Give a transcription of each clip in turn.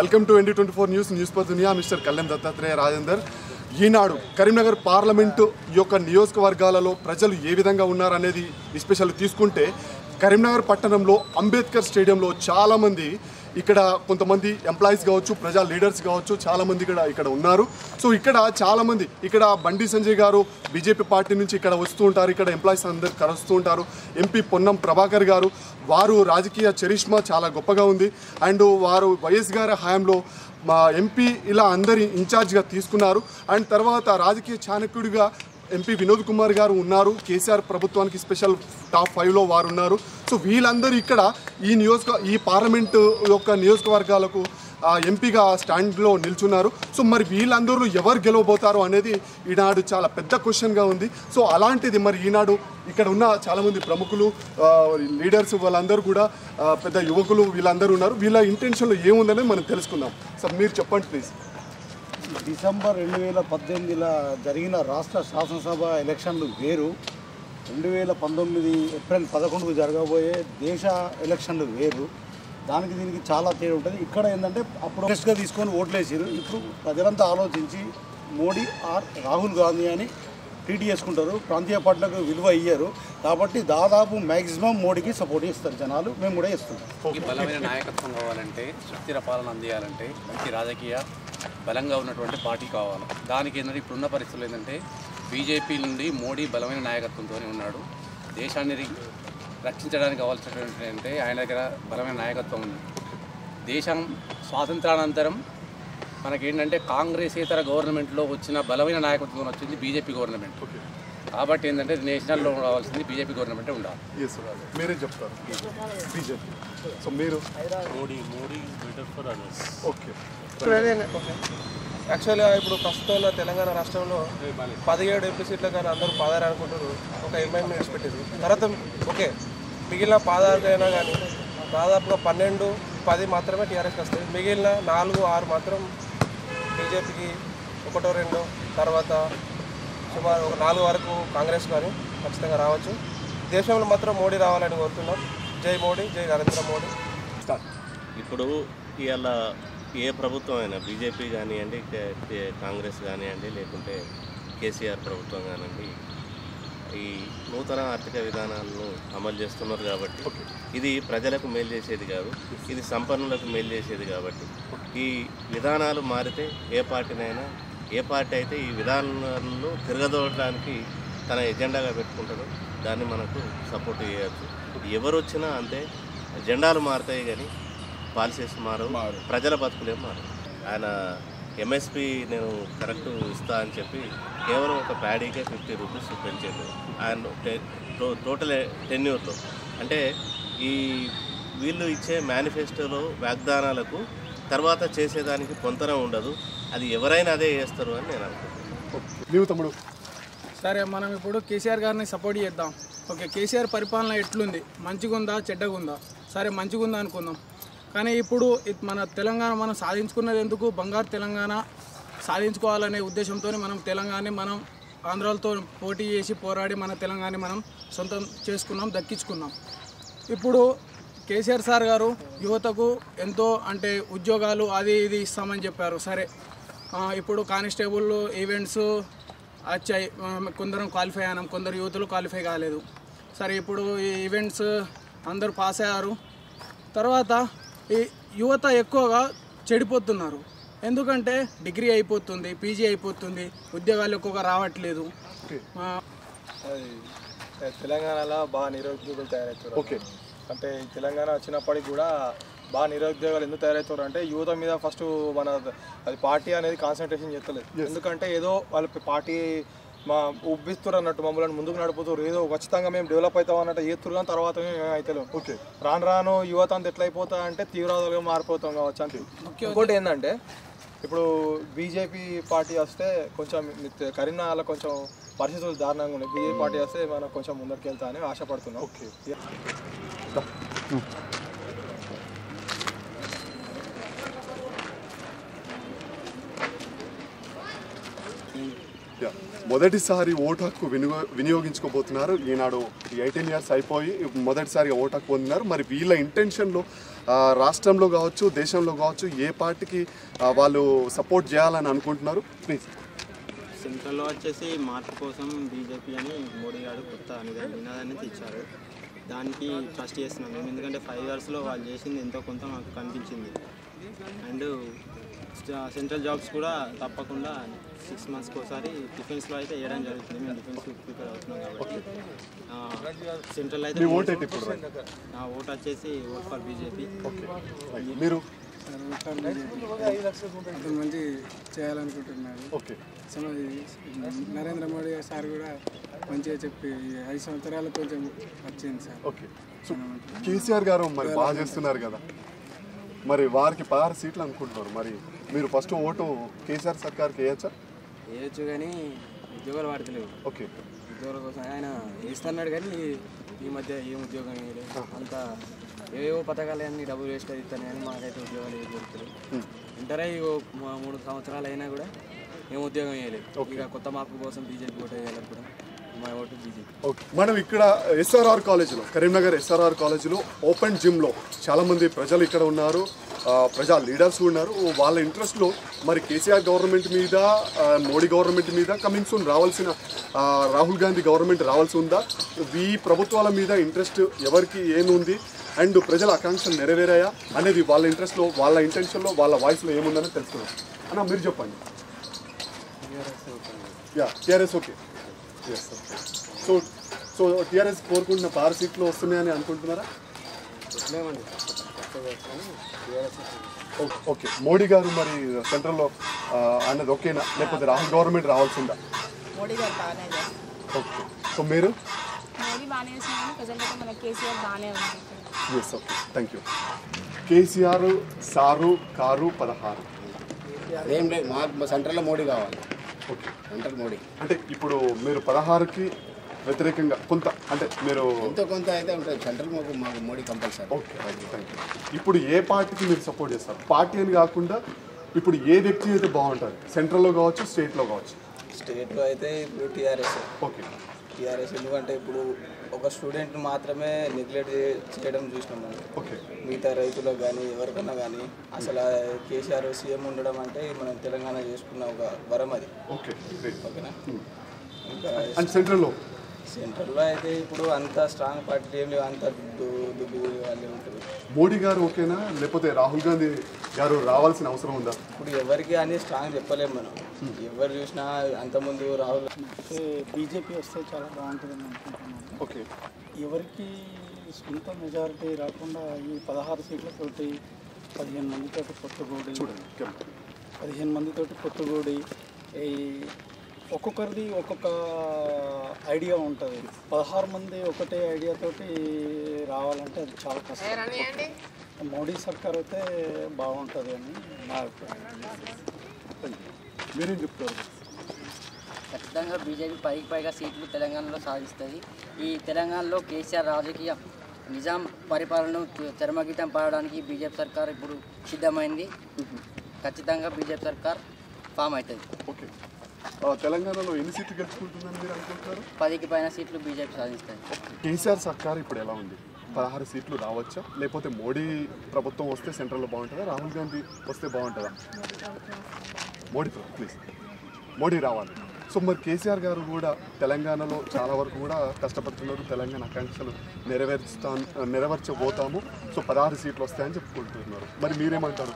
Welcome to ND twenty four news news per దునియా mister Kalyan Dattatreya Rajender. ఈనాడు Karimnagar parliament యొక్క నియోజకవర్గాలలో ప్రజలు ఏ విధంగా ఉన్నారనేది స్పెషల్ తీసుకుంటే కరీంనగర్ పట్టణంలో అంబేద్కర్ స్టేడియంలో చాలామంది ఇక్కడ కొంతమంది ఎంప్లాయీస్ కావచ్చు ప్రజా లీడర్స్ కావచ్చు చాలామంది ఇక్కడ ఇక్కడ ఉన్నారు. సో ఇక్కడ చాలామంది ఇక్కడ బండి సంజయ్ గారు బీజేపీ పార్టీ నుంచి ఇక్కడ వస్తూ ఉంటారు ఇక్కడ ఎంప్లాయీస్ అందరు కలుస్తూ ఉంటారు. ఎంపీ పొన్నం ప్రభాకర్ గారు వారు రాజకీయ చరిష్మా చాలా గొప్పగా ఉంది. అండ్ వారు వైఎస్ గారి హయాంలో మా ఎంపీ ఇలా అందరి ఇన్ఛార్జ్గా తీసుకున్నారు. అండ్ తర్వాత రాజకీయ చాణక్యుడిగా ఎంపీ వినోద్ కుమార్ గారు ఉన్నారు. కేసీఆర్ ప్రభుత్వానికి స్పెషల్ టాప్ ఫైవ్లో వారు ఉన్నారు. సో వీళ్ళందరూ ఇక్కడ ఈ నియోజక ఈ పార్లమెంట్ యొక్క నియోజకవర్గాలకు ఎంపీగా స్టాండ్లో నిల్చున్నారు. సో మరి వీళ్ళందరూ ఎవరు గెలవబోతారు అనేది ఈనాడు చాలా పెద్ద క్వశ్చన్గా ఉంది. సో అలాంటిది మరి ఈనాడు ఇక్కడ ఉన్న చాలామంది ప్రముఖులు లీడర్స్ వాళ్ళందరూ కూడా పెద్ద యువకులు వీళ్ళందరూ ఉన్నారు. వీళ్ళ ఇంటెన్షన్లో ఏముందనేది మనం తెలుసుకుందాం. సార్ మీరు చెప్పండి ప్లీజ్. డిసెంబర్ రెండు వేల పద్దెనిమిదిలో జరిగిన రాష్ట్ర శాసనసభ ఎలక్షన్లు వేరు. రెండు వేల పంతొమ్మిది ఏప్రిల్ పదకొండుకు జరగబోయే దేశ ఎలక్షన్లు వేరు. దానికి దీనికి చాలా తేడా ఉంటుంది. ఇక్కడ ఏంటంటే అప్పుడు ఫ్రెష్గా తీసుకొని ఓట్లేసారు. ఇప్పుడు ప్రజలంతా ఆలోచించి మోడీ ఆర్ రాహుల్ గాంధీ అని ట్రీట్ చేసుకుంటారు. ప్రాంతీయ పార్టీలకు విలువ ఇయ్యరు. కాబట్టి దాదాపు మ్యాక్సిమం మోడీకి సపోర్ట్ చేస్తారు జనాలు. మేము కూడా ఇస్తాం బలమైన నాయకత్వం కావాలంటే సుస్థిర పాలన అందియాలంటే మంచి రాజకీయ బలంగా ఉన్నటువంటి పార్టీ కావాలి. దానికి ఏంటంటే ఇప్పుడున్న పరిస్థితులు ఏంటంటే బీజేపీ నుండి మోడీ బలమైన నాయకత్వంతోనే ఉన్నాడు. దేశాన్ని రక్షించడానికి కావాల్సినటువంటి అంటే ఆయన దగ్గర బలమైన నాయకత్వం ఉంది. దేశం స్వాతంత్రానంతరం మనకేంటంటే కాంగ్రెస్ ఇతర గవర్నమెంట్లో వచ్చిన బలమైన నాయకత్వం వచ్చింది బీజేపీ గవర్నమెంట్. కాబట్టి ఏంటంటే నేషనల్లో రావాల్సింది బీజేపీ గవర్నమెంటే ఉండాలి. మీరే చెప్తారు. బీజేపీ. సో మీరు? Modi Modi better for others. Okay యాక్చువల్గా ఇప్పుడు ప్రస్తుతం ఉన్న తెలంగాణ రాష్ట్రంలో పదిహేడు ఎంపీ సీట్ల కానీ అందరూ పాదారు అనుకుంటారు ఒక ఎంఐఎం పెట్టారు తర్వాత ఓకే మిగిలిన పాదారు అయినా కానీ దాదాపుగా పన్నెండు పది మాత్రమే టీఆర్ఎస్కి వస్తాయి. మిగిలిన నాలుగు ఆరు మాత్రం బీజేపీకి ఒకటో రెండో తర్వాత సుమారు ఒక నాలుగు వరకు కాంగ్రెస్ కానీ ఖచ్చితంగా రావచ్చు. దేశంలో మాత్రం మోడీ రావాలని కోరుతున్నాం. జై మోడీ జై నరేంద్ర మోడీ. స్టార్ట్ ఇప్పుడు ఇవాళ ఏ ప్రభుత్వం అయినా బీజేపీ కానివ్వండి కాంగ్రెస్ కానివ్వండి లేకుంటే కేసీఆర్ ప్రభుత్వం కానివ్వండి ఈ నూతన ఆర్థిక విధానాలను అమలు చేస్తున్నారు కాబట్టి ఇది ప్రజలకు మేలు చేసేది కాదు ఇది సంపన్నులకు మేలు చేసేది కాబట్టి ఈ విధానాలు మారితే ఏ పార్టీనైనా ఏ పార్టీ అయితే ఈ విధానాలను తిరగదోడడానికి తన ఎజెండాగా పెట్టుకుంటారో దాన్ని మనకు సపోర్ట్ చేయవచ్చు ఎవరు వచ్చినా అంతే జెండాలు మారుతాయి కానీ పాలసీస్ మారు ప్రజల బతుకులేం మారు. ఆయన ఎంఎస్పి నేను కరెక్ట్ ఇస్తా అని చెప్పి కేవలం ఒక ప్యాడీకే ఫిఫ్టీ రూపీస్ పెంచారు ఆయన టోటల్ టెన్యూర్లో అంటే ఈ వీళ్ళు ఇచ్చే మేనిఫెస్టోలో వాగ్దానాలకు తర్వాత చేసేదానికి పొంతన ఉండదు. అది ఎవరైనా అదే చేస్తారు అని నేను అనుకుంటున్నాను. తమ్ముడు. సరే మనం ఇప్పుడు కేసీఆర్ గారిని సపోర్ట్ చేద్దాం. ఓకే కేసీఆర్ పరిపాలన ఎట్లుంది? మంచిగా ఉందా చెడ్డగా ఉందా సరే మంచిగా ఉందా అనుకుందాం. కానీ ఇప్పుడు మన తెలంగాణ మనం సాధించుకున్నది ఎందుకు? బంగారు తెలంగాణ సాధించుకోవాలనే ఉద్దేశంతో మనం తెలంగాణ మనం ఆంధ్రాలతో పోటీ చేసి పోరాడి మన తెలంగాణ మనం సొంతం చేసుకున్నాం దక్కించుకున్నాం. ఇప్పుడు కేసీఆర్ సార్ గారు యువతకు ఎంతో అంటే ఉద్యోగాలు అది ఇది ఇస్తామని చెప్పారు. సరే ఇప్పుడు కానిస్టేబుల్ ఈవెంట్స్ వచ్చాయి. కొందరం క్వాలిఫై అయినాం కొందరు యువతులు క్వాలిఫై కాలేదు. సరే ఇప్పుడు ఈ ఈవెంట్స్ అందరూ పాస్ అయ్యారు. తర్వాత ఈ యువత ఎక్కువగా చెడిపోతున్నారు. ఎందుకంటే డిగ్రీ అయిపోతుంది పీజీ అయిపోతుంది ఉద్యోగాలు ఎక్కువగా రావట్లేదు. తెలంగాణలో బాగా నిరుద్యోగులు తయారవుతారు ఓకే. అంటే తెలంగాణ వచ్చినప్పటికి కూడా బాగా నిరుద్యోగాలు ఎందుకు తయారవుతారు అంటే యువత మీద ఫస్ట్ మన అది పార్టీ అనేది కాన్సన్ట్రేషన్ చేస్తలేదు. ఎందుకంటే ఏదో వాళ్ళ పార్టీ మా ఉబ్బిస్తారు అన్నట్టు మమ్మల్ని ముందుకు నడుపుతారు ఏదో ఖచ్చితంగా మేము డెవలప్ అవుతాం అన్నట్టు చేస్తున్నారు కానీ తర్వాత మేము అవుతలేం ఓకే. రాను రాను యువత అంత ఎట్లా అయిపోతా అంటే తీవ్రవాదులుగా మారిపోతాం కావచ్చు అంతే. ఇంకోటి ఏంటంటే ఇప్పుడు బీజేపీ పార్టీ వస్తే కొంచెం కరీంనగర్లో కొంచెం పరిస్థితులు దారుణంగా ఉన్నాయి. బీజేపీ పార్టీ వస్తే మనం కొంచెం ముందరికి వెళ్తా అని ఆశపడుతున్నాం. Okay yeah. మొదటిసారి ఓటు హక్కు వినియో వినియోగించుకోబోతున్నారు. ఈనాడు ఎయిటీన్ ఇయర్స్ అయిపోయి మొదటిసారిగా ఓటు హక్కు పొందినారు. మరి వీళ్ళ ఇంటెన్షన్లో రాష్ట్రంలో కావచ్చు దేశంలో కావచ్చు ఏ పార్టీకి వాళ్ళు సపోర్ట్ చేయాలని అనుకుంటున్నారు? ప్లీజ్. సెంట్రల్లో వచ్చేసి మార్పు కోసం బీజేపీ అని మోడీ గారు కొత్త నినాదాన్ని తెచ్చారు. దానికి ట్రస్ట్ చేస్తున్నాం మేము. ఎందుకంటే ఫైవ్ ఇయర్స్లో వాళ్ళు చేసింది ఎంతో కొంత మాకు కనిపించింది. అండ్ సెంట్రల్ జాబ్స్ కూడా తప్పకుండా సిక్స్ మంత్స్కి ఒకసారి డిఫెన్స్లో అయితే వేయడం జరుగుతుంది. మేము డిఫెన్స్ ప్రిపేర్ అవుతున్నాం కాబట్టి. సెంట్రల్ అయితే నా ఓట్ వచ్చేసి ఓట్ ఫర్ బీజేపీ. మీరు? అతను మంచి చేయాలనుకుంటున్నాడు. ఓకే. సో ఇది నరేంద్ర మోడీ సార్ కూడా మంచిగా చెప్పి ఐదు సంవత్సరాలు కొంచెం వచ్చింది సార్. ఓకే. కేసీఆర్ గారు మరి బాగా చేస్తున్నారు కదా. మరి వారికి పదహారు సీట్లు అనుకుంటున్నారు. మరి మీరు ఫస్ట్ ఓటు కేసీఆర్ సర్కార్కి వేయచ్చా? వేయచ్చు కానీ ఉద్యోగాలు పడతలేవు ఓకే. ఉద్యోగాల కోసం ఆయన వేస్తున్నాడు కానీ ఈ మధ్య ఏం ఉద్యోగం వేయలేదు. అంత ఏవేవో పథకాలు అన్ని డబ్బులు వేస్ట్ అవుతాను కానీ మాకైతే ఉద్యోగాలు ఏం దొరుకుతలేవు. ఇంటరే మూడు సంవత్సరాలు అయినా కూడా ఏం ఉద్యోగం వేయలేదు. ఇక కొత్త మార్పు కోసం బీజేపీ ఓటు బీజేపీ ఓకే మనం ఇక్కడ ఎస్ఆర్ఆర్ కాలేజీలో కరీంనగర్ ఎస్ఆర్ఆర్ కాలేజీలో ఓపెన్ జిమ్లో చాలామంది ప్రజలు ఇక్కడ ఉన్నారు. ప్రజా లీడర్స్ ఉన్నారు. వాళ్ళ ఇంట్రెస్ట్లో మరి కేసీఆర్ గవర్నమెంట్ మీద మోడీ గవర్నమెంట్ మీద కమింగ్ సూన్ రావాల్సిన రాహుల్ గాంధీ గవర్నమెంట్ రావాల్సి ఉందా? ఈ ప్రభుత్వాల మీద ఇంట్రెస్ట్ ఎవరికి ఏముంది అండ్ ప్రజల ఆకాంక్షలు నెరవేరాయా? అనేది వాళ్ళ ఇంట్రెస్ట్లో వాళ్ళ ఇంటెన్షన్లో వాళ్ళ వాయిస్లో ఏముందని తెలుసుకున్నాం అన్న మీరు చెప్పండి. Yeah TRS okay. Yes so so TRS కోరుకుంటున్న పార్ సీట్లు వస్తున్నాయని అనుకుంటున్నారా? ఓకే. మోడీ గారు మరి సెంట్రల్లో ఆ, అన్నది ఓకేనా? లేకపోతే రాహుల్ గవర్నమెంట్ రావాల్సిందా? మోడీ గారు బాగానే ఓకే. సో మీరు? మోడీ బాగానే చేసిన కానీ ప్రజెంట్ అయితే మన కేసీఆర్ బాగానే ఉంది yes okay thank you KCR sir car పదహారు. అదేం లేదు. మాకు సెంట్రల్లో మోడీ కావాలి. మోడీ. అంటే ఇప్పుడు మీరు పదహారుకి వ్యతిరేకంగా కొంత అంటే మీరు ఎంతో కొంత అయితే ఉంటుంది సెంట్రల్ మాకు మాకు Modi compulsory. Okay thank you ఇప్పుడు ఏ పార్టీకి మీరు సపోర్ట్ చేస్తారు? పార్టీ అని కాకుండా ఇప్పుడు ఏ వ్యక్తి అయితే బాగుంటుంది సెంట్రల్లో కావచ్చు స్టేట్లో కావచ్చు? స్టేట్లో అయితే ఇప్పుడు టీఆర్ఎస్ ఓకే. టీఆర్ఎస్ ఎందుకంటే ఇప్పుడు ఒక స్టూడెంట్ మాత్రమే నెగ్లెక్ట్ చేయడం చూసినాం మనం. ఓకే. మిగతా రైతులకు కానీ ఎవరికన్నా కానీ అసలు కేసీఆర్ సీఎం ఉండడం అంటే మనం తెలంగాణ చేసుకున్న ఒక వరం అది. ఓకేనా? ఇంకా అండ్ సెంట్రల్లో సెంట్రల్లో అయితే ఇప్పుడు అంత స్ట్రాంగ్ పార్టీలు ఏం లేవు అంత దుడ్డు దుడ్డు వాళ్ళే ఉంటారు. మోడీ గారు ఓకేనా? లేకపోతే రాహుల్ గాంధీ గారు రావాల్సిన అవసరం ఉందా? ఇప్పుడు ఎవరికి అని స్ట్రాంగ్ చెప్పలేము మనం. ఎవరు చూసినా అంతకుముందు రాహుల్ బీజేపీ వస్తే చాలా బాగుంటుందని అనుకుంటున్నాను. ఓకే. ఎవరికి సొంత మెజారిటీ రాకుండా ఈ పదహారు సీట్లతోటి పదిహేను మందితోటి పొత్తుగూడి చూడండి పదిహేను మందితోటి పొత్తుగూడి ఈ ఒక్కొక్కరిది ఒక్కొక్క ఐడియా ఉంటుంది. పదహారు మంది ఒకటే ఐడియాతోటి రావాలంటే అది చాలా కష్టం. మోడీ సర్కార్ అయితే బాగుంటుంది అని నా అభిప్రాయం. మీరేం చెప్తారు? ఖచ్చితంగా బీజేపీ పైకి పైగా సీట్లు తెలంగాణలో సాధిస్తుంది. ఈ తెలంగాణలో కేసీఆర్ రాజకీయ నిజాం పరిపాలనను చరమగీతం పాడడానికి బీజేపీ సర్కార్ ఇప్పుడు సిద్ధమైంది. ఖచ్చితంగా బీజేపీ సర్కార్ ఫామ్ అవుతుంది. ఓకే. తెలంగాణలో ఎన్ని సీట్లు గెలుచుకుంటుందని మీరు అనుకుంటారు పదికి పైన సీట్లు బీజేపీ సాధిస్తుంది కేసీఆర్ సర్కార్ ఇప్పుడు ఎలా ఉంది? పదహారు సీట్లు రావచ్చా? లేకపోతే మోడీ ప్రభుత్వం వస్తే సెంట్రల్లో బాగుంటుందా? రాహుల్ గాంధీ వస్తే బాగుంటుందా? మోడీ ప్లీజ్. మోడీ రావాలి. సో మరి కేసీఆర్ గారు కూడా తెలంగాణలో చాలా వరకు కూడా కష్టపడుతున్నారు. తెలంగాణ ఆకాంక్షలు నెరవేర్చుతా నెరవేర్చబోతాము. సో పదహారు సీట్లు వస్తాయని చెప్పుకుంటున్నారు. మరి మీరేమంటారు?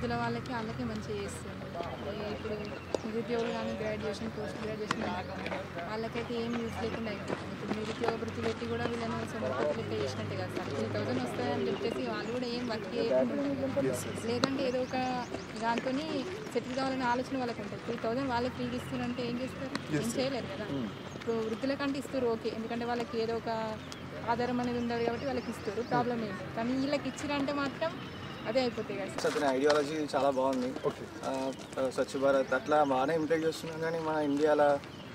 వృద్ధుల వాళ్ళకి వాళ్ళకి మంచిగా చేస్తుంది. ఇప్పుడు నిరుద్యోగులు కానీ గ్రాడ్యుయేషన్ పోస్ట్ గ్రాడ్యుయేషన్ వాళ్ళకైతే ఏం యూస్ లేకుండా అయిపోతుంది. ఇప్పుడు నిరుద్యోగ వృత్తి పెట్టి కూడా వీళ్ళని సమర్పతి లెక్క చేసినట్టే కదా సార్. త్రీ థౌసండ్ వస్తాయని చెప్పేసి వాళ్ళు కూడా ఏం వర్క్ చేయకుండా లేదంటే ఏదో ఒక దాంతో సెటిల్ కావాలనే ఆలోచన వాళ్ళకి ఉంటుంది. త్రీ థౌసండ్ వాళ్ళకి ఫ్రీ ఇస్తున్నారంటే ఏం చేస్తారు? ఏం చేయలేరు కదా. ఇప్పుడు వృద్ధులకంటే ఇస్తారు ఓకే. ఎందుకంటే వాళ్ళకి ఏదో ఒక ఆధారం అనేది ఉండదు కాబట్టి వాళ్ళకి ఇస్తారు. ప్రాబ్లం ఏం కానీ వీళ్ళకి ఇచ్చిరంటే మాత్రం అదే అయిపోతాయి కదా అతని ఐడియాలజీ చాలా బాగుంది. స్వచ్ఛ భారత్ అట్లా బాగానే ఇంప్లిమెంట్ చేస్తున్నాం కానీ మన ఇండియాలో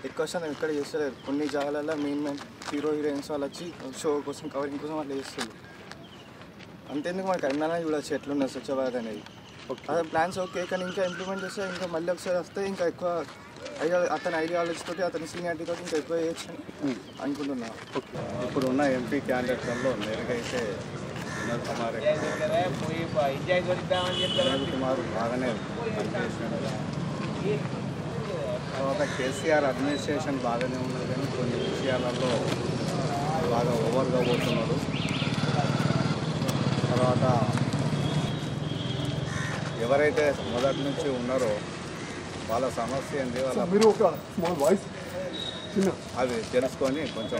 ఎక్కువ శాతం ఇక్కడ చేస్తలేరు కొన్ని జాగాలలో మెయిన్ మెయిన్ హీరో హీరోయిన్స్ వాళ్ళు వచ్చి షో కోసం కవరింగ్ కోసం అట్లా చేస్తారు అంతేందుకు మన కరీంనగర్ చూడొచ్చు ఎట్లున్నది స్వచ్ఛ భారత్ అనేది. అదే ప్లాన్స్ ఓకే కానీ ఇంకా ఇంప్లిమెంట్ చేస్తే ఇంకా మళ్ళీ ఒకసారి వస్తే ఇంకా ఎక్కువ ఐడియా అతని ఐడియాలజీ తోటి అతని సీనియారిటీ తోటి ఇంకా ఎక్కువ చేయొచ్చు అని అనుకుంటున్నా. ఇప్పుడు ఉన్న ఎంపీ క్యాండిడేట్లలో మెరుగైతే వినోద్ కుమార్ బాగానే తర్వాత కేసీఆర్ అడ్మినిస్ట్రేషన్ బాగానే ఉన్నది కానీ కొన్ని విషయాలలో బాగా ఓవర్గా పోతున్నాడు తర్వాత ఎవరైతే మొదటి నుంచి ఉన్నారో వాళ్ళ సమస్య ఏంటి వాళ్ళ మీరు ఒక స్మాల్ వాయిస్ చిన్న. అది తెలుసుకొని కొంచెం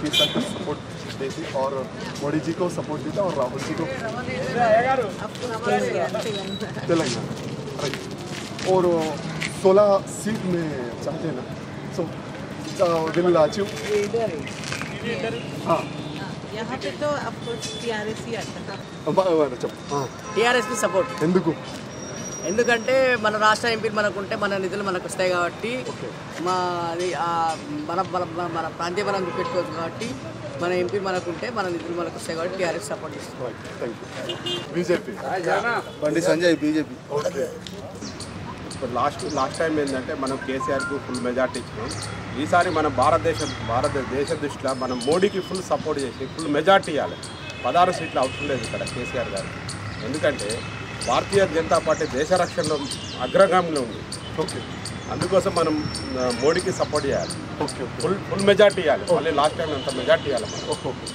पी सर को सपोर्ट देती और मोदी जी को सपोर्ट देता और राहुल जी को। तेलंगाना और सोलह सीट में चाहते ना? सो दिल लाचू हाँ यहाँ पे तो आपको तो टीआरएस ही आता था। टीआरएस की सपोर्ट हिंदू को ఎందుకంటే మన రాష్ట్ర ఎంపీలు మనకుంటే మన నిధులు మనకు వస్తాయి కాబట్టి మా అది ఆ మన మన ప్రాంతీయ బలం పెట్టుకోవచ్చు కాబట్టి మన ఎంపీ మనకుంటే మన నిధులు మనకు వస్తాయి కాబట్టి TRS support BJP Bandi Sanjay BJP okay ఇప్పుడు లాస్ట్ లాస్ట్ టైం ఏంటంటే మనం కేసీఆర్కు ఫుల్ మెజార్టీ ఇచ్చినాం. ఈసారి మన భారతదేశం భారతదేశ దృష్టిలో మనం మోడీకి ఫుల్ సపోర్ట్ చేసి ఫుల్ మెజార్టీ ఇవ్వాలి పదహారు సీట్లు అవసరం లేదు ఇక్కడ కేసీఆర్ గారు ఎందుకంటే భారతీయ జనతా పార్టీ దేశ రక్షణలో అగ్రగామిలో ఉంది. ఓకే. అందుకోసం మనం మోడీకి సపోర్ట్ చేయాలి. ఓకే ఫుల్ ఫుల్ మెజార్టీ ఇవ్వాలి. మళ్ళీ లాస్ట్ టైం అంత మెజార్టీ ఇవ్వాలి మనం. ఓకే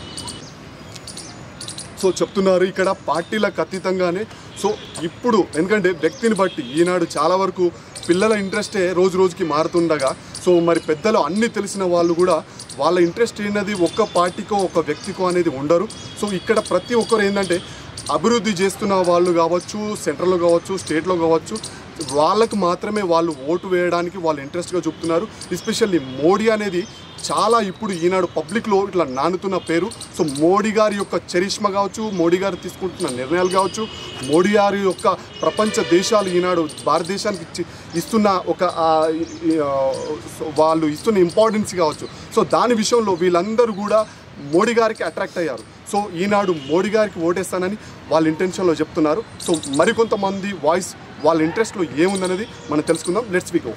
సో చెప్తున్నారు ఇక్కడ పార్టీలకు అతీతంగానే. సో ఇప్పుడు ఎందుకంటే వ్యక్తిని బట్టి ఈనాడు చాలా వరకు పిల్లల ఇంట్రెస్టే రోజు రోజుకి మారుతుండగా. సో మరి పెద్దలు అన్నీ తెలిసిన వాళ్ళు కూడా వాళ్ళ ఇంట్రెస్ట్ ఏంటది? ఒక్క పార్టీకో ఒక వ్యక్తికో అనేది ఉండరు. సో ఇక్కడ ప్రతి ఒక్కరు ఏంటంటే అభివృద్ధి చేస్తున్న వాళ్ళు కావచ్చు సెంట్రల్లో కావచ్చు స్టేట్లో కావచ్చు వాళ్ళకు మాత్రమే వాళ్ళు ఓటు వేయడానికి వాళ్ళు ఇంట్రెస్ట్గా చూపుతున్నారు. ఎస్పెషల్లీ మోడీ అనేది చాలా ఇప్పుడు ఈనాడు పబ్లిక్లో ఇట్లా నానుతున్న పేరు. సో మోడీ గారి యొక్క చరిష్మ కావచ్చు మోడీ గారు తీసుకుంటున్న నిర్ణయాలు కావచ్చు మోడీ గారి యొక్క ప్రపంచ దేశాలు ఈనాడు భారతదేశానికి ఇచ్చి ఇస్తున్న ఒక వాళ్ళు ఇస్తున్న ఇంపార్టెన్స్ కావచ్చు. సో దాని విషయంలో వీళ్ళందరూ కూడా మోడీ గారికి అట్రాక్ట్ అయ్యారు. సో ఈనాడు మోడీ గారికి ఓటేస్తానని వాళ్ళ ఇంటెన్షన్లో చెప్తున్నారు. సో మరికొంతమంది వాయిస్ వాళ్ళ ఇంట్రెస్ట్లో ఏముందనేది మనం తెలుసుకుందాం. Let's we go